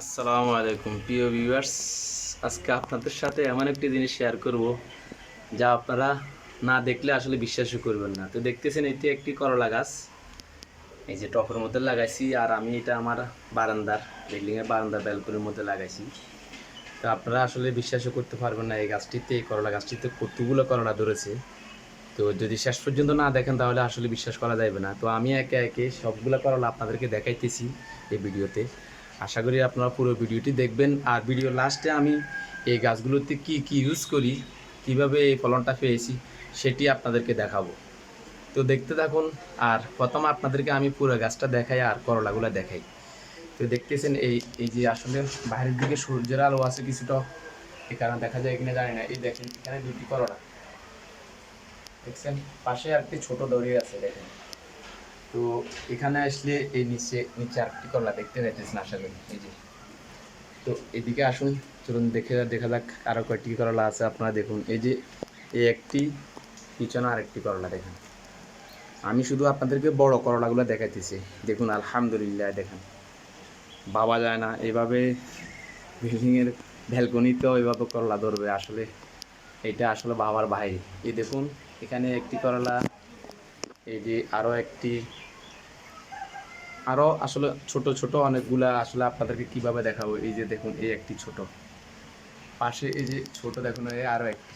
আসসালামু আলাইকুম, প্রিয় ভিউয়ার্স আজকে আপনাদের সাথে এমন একটি জিনিস শেয়ার করব, যা আপনারা না দেখলে আসলে বিশ্বাসই করবেন না। তো দেখতেছেন, এটি একটি করলা গাছ। এই যে টপের মধ্যে লাগাইছি, আর আমি এটা আমার বারান্দার বিল্ডিংয়ের বারান্দার ব্যালকনির মধ্যে লাগাইছি। তো আপনারা আসলে বিশ্বাসও করতে পারবেন না এই গাছটিতে, এই করলা গাছটিতে কতগুলো করলা ধরেছে। তো যদি শেষ পর্যন্ত না দেখেন, তাহলে আসলে বিশ্বাস করা যাবে না। তো আমি একে একে সবগুলো করলা আপনাদেরকে দেখাইতেছি এই ভিডিওতে। আশা করি আপনারা পুরো ভিডিওটি দেখবেন। আর ভিডিও লাস্টে আমি এই গাছগুলোতে কি কি ইউজ করি, কীভাবে এই ফলনটা পেয়েছি, সেটি আপনাদেরকে দেখাবো। তো দেখতে থাকুন, আর প্রথম আপনাদেরকে আমি পুরো গাছটা দেখাই আর করলাগুলো দেখাই। তো দেখতেছেন এই এই যে আসলে বাইরের দিকে সূর্যের আলো আছে কিছুটা। এই কারণে দেখা যায় কিনা জানি না। এই দেখেন, এখানে দুটি করলা। দেখছেন? পাশে আরেকটি ছোট দড়ি আছে, দেখেন। তো এখানে আসলে এই নিচে নিচে আরেকটি করলা দেখতে পাইতেছেন আশা করি, এই যে। তো এদিকে আসুন, চলুন দেখে, দেখা যাক আরও কয়েকটি করলা আছে, আপনারা দেখুন। এই যে, এই একটি, পিছনে আরেকটি করলা দেখেন। আমি শুধু আপনাদেরকে বড় করলাগুলো দেখাইতেছি। দেখুন, আলহামদুলিল্লাহ, দেখেন। বাবা যায় না, এভাবে বিল্ডিংয়ের ভ্যালকনিতেও এভাবে করলা ধরবে, আসলে। এটা আসলে বাবার বাইরে এই দেখুন, এখানে একটি করলা এই যে আরও একটি আরও আসলে ছোট ছোট অনেকগুলা আসলে আপনাদেরকে কীভাবে দেখাবো? এই যে দেখুন, এই একটি ছোট। পাশে এই যে ছোট দেখুন এই আরও একটি।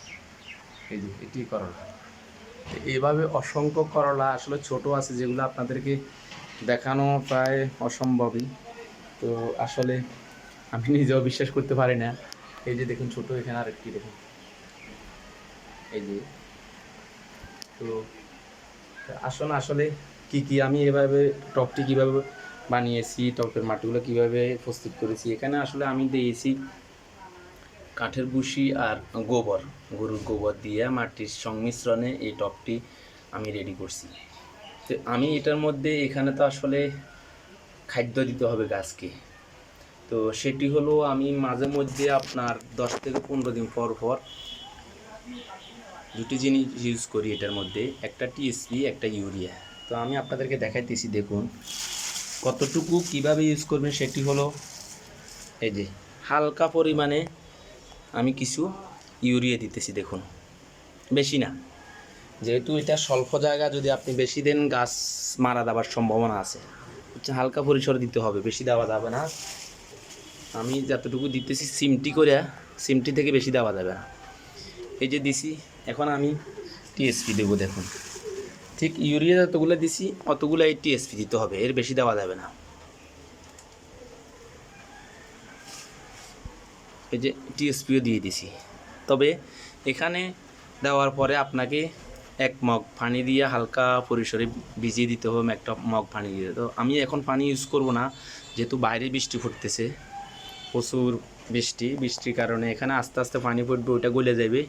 এই যে এটি করলা। এইভাবে অসংখ্য করলা আসলে ছোট আছে যেগুলো আপনাদেরকে দেখানো প্রায় অসম্ভবই। তো আসলে আমি নিজেও বিশ্বাস করতে পারি না। এই যে দেখুন, ছোট এখানে আরেকটি দেখুন। এই যে। তো আসুন আসলে কি কি আমি এভাবে টপটি কীভাবে বানিয়েছি টপের মাটিগুলো কীভাবে প্রস্তুত করেছি, এখানে আসলে আমি দিয়েছি কাঠের বুশি আর গোবর, গরুর গোবর দিয়ে মাটির সংমিশ্রণে এই টপটি আমি রেডি করছি। তো আমি এটার মধ্যে এখানে তো আসলে খাদ্য দিতে হবে গাছকে। তো সেটি হলো আমি মাঝে মধ্যে আপনার দশ থেকে পনেরো দিন পর পর দুটি জিনিস ইউজ করি এটার মধ্যে, একটা টিএসপি একটা ইউরিয়া তো আমি আপনাদেরকে দেখাইতেছি, দেখুন, কতটুকু কীভাবে ইউজ করবেন সেটি হলো, এই যে, হালকা পরিমাণে আমি কিছু ইউরিয়া দিতেছি, দেখুন। বেশি না। যেহেতু এটা স্বল্প জায়গা, যদি আপনি বেশি দেন, গাছ মারা দেওয়ার সম্ভাবনা আছে। হচ্ছে হালকা পরিসর দিতে হবে, বেশি দেওয়া যাবে না। আমি যতটুকু দিতেছি, সিমটি করে সিমটি থেকে বেশি দেওয়া যাবে না। এই যে দিছি এখন আমি টিএসপি দেবো, দেখুন। ঠিক ইউরিয়া যতগুলো দিছি, অতগুলো এই টিএসপি দিতে হবে, এর বেশি দেওয়া যাবে না। এই যে টিএসপিও দিয়ে দিছি। তবে এখানে দেওয়ার পরে আপনাকে এক মগ পানি দিয়ে হালকা পরিসরে ভিজিয়ে দিতে হবে একটা মগ পানি দিয়ে। তো আমি এখন পানি ইউজ করব না, যেহেতু বাইরে বৃষ্টি ফুটতেছে, প্রচুর বৃষ্টি, বৃষ্টির কারণে এখানে আস্তে আস্তে পানি পড়বে ওটা গলে যাবে।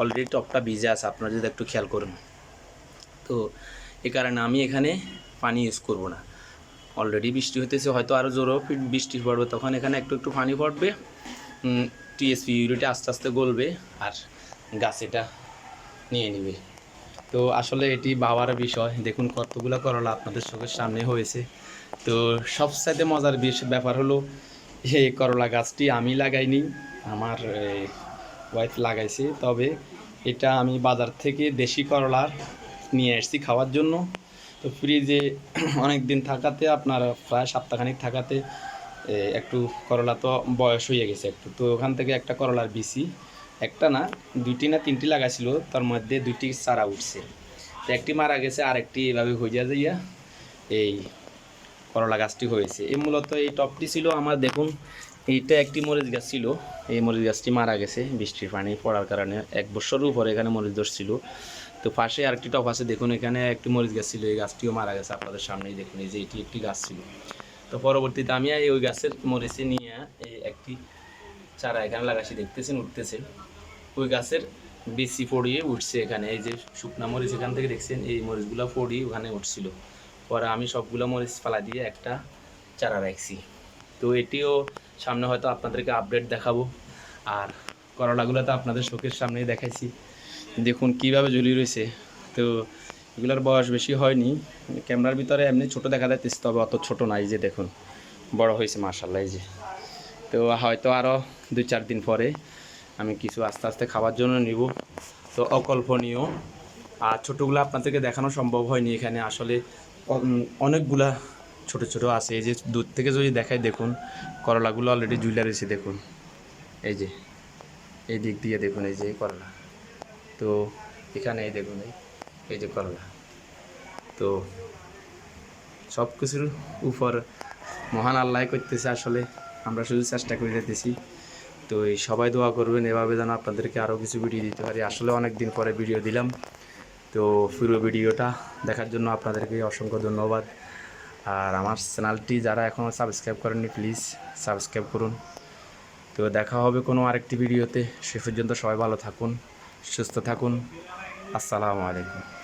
অলরেডি টপটা ভিজে আছে, আপনারা যদি একটু খেয়াল করুন। তো এ কারণে আমি এখানে পানি ইউজ করব না। অলরেডি বৃষ্টি হতেছে হয়তো আরও জোরও বৃষ্টি পড়বে, তখন এখানে একটু একটু পানি পড়বে। টিএসপি ইউরিটা আস্তে আস্তে গলবে আর গাছ এটা নিয়ে নেবে। তো আসলে এটি বাবার বিষয়। দেখুন কতগুলো করলা আপনাদের চোখের সামনে হয়েছে। তো সবসাইতে মজার ব্যাপার হলো এই করলা গাছটি আমি লাগাইনি, আমার ওয়াইফ লাগাইছে। তবে এটা আমি বাজার থেকে দেশি করলার নিয়ে এসেছি খাওয়ার জন্য। তো ফ্রিজে অনেক দিন থাকাতে, আপনার প্রায় সপ্তাহখানিক থাকাতে একটু করলা তো বয়স হয়ে গেছে একটু। তো ওখান থেকে একটা করলার বিসি একটা না, দুইটি না তিনটি লাগাইছিল, তার মধ্যে দুইটি চারা উঠছে। তো একটি মারা গেছে আর একটি এভাবে হয়ে যাইয়া এই করলা গাছটি হয়েছে। এই মূলত এই টপটি ছিল আমার, দেখুন, এইটা একটি মরিচ গাছ ছিল। এই মরিচ গাছটি মারা গেছে বৃষ্টির পানি পড়ার কারণে এক বছর উপরে এখানে মরিচ ধর ছিল। তো পাশে আরেকটি টপ আছে, দেখুন, এখানে একটি মরিচ গাছ ছিল, এই গাছটিও মারা গেছে আপনাদের সামনেই, দেখুন, এই যে এটি একটি গাছ ছিল। তো পরবর্তীতে আমি এই ওই গাছের মরিচে নিয়ে এই একটি চারা এখানে লাগাচ্ছি, দেখতেছেন, উঠতেছে। ওই গাছের বেশি পড়িয়ে উঠছে এখানে, এই যে শুকনা মরিচ এখান থেকে দেখছেন, এই মরিচগুলো পড়িয়ে ওখানে উঠছিল। পরে আমি সবগুলো মরিচ ফালা দিয়ে একটা চারা রাখছি। তো এটিও সামনে হয়তো আপনাদেরকে আপডেট দেখাবো। আর করলাগুলো তো আপনাদের চোখের সামনেই দেখাইছি। দেখুন কীভাবে ঝুলিয়ে রয়েছে। তো এগুলোর বয়স বেশি হয়নি। ক্যামেরার ভিতরে এমনি ছোট দেখা যাচ্ছে তবে অত ছোট না, এই যে দেখুন। বড় হয়েছে মার্শাল্লাহ এই যে। তো হয়তো আরও দুই চার দিন পরে আমি কিছু আস্তে আস্তে খাবার জন্য নিব। তো অকল্পনীয়। আর ছোটোগুলো আপনাদেরকে দেখানো সম্ভব হয়নি এখানে। আসলে অনেকগুলা ছোট ছোট আছে। এই যে দূর থেকে যদি দেখাই, দেখুন, করলাগুলো অলরেডি ঝুলে রয়েছে, দেখুন। এই যে, এই দিক দিয়ে দেখুন, এই যে করলা। তো, এখানে এই দেখুন, এই এই যে করলা। তো সব কিছুর উপর মহান আল্লাহ করতেছে আসলে। আমরা শুধু চেষ্টা করে যেতেছি তো এই সবাই দোয়া করবেন, এভাবে যেন আপনাদেরকে আরও কিছু ভিডিও দিতে পারি। আসলে অনেক দিন পরে ভিডিও দিলাম। তো পুরো ভিডিওটা দেখার জন্য আপনাদেরকে অসংখ্য ধন্যবাদ। আর আমার চ্যানেলটি যারা এখনও সাবস্ক্রাইব করেননি, প্লিজ সাবস্ক্রাইব করুন। তো দেখা হবে কোনো আরেকটি ভিডিওতে। সে পর্যন্ত সবাই ভালো থাকুন, সুস্থ থাকুন। আসসালামু আলাইকুম।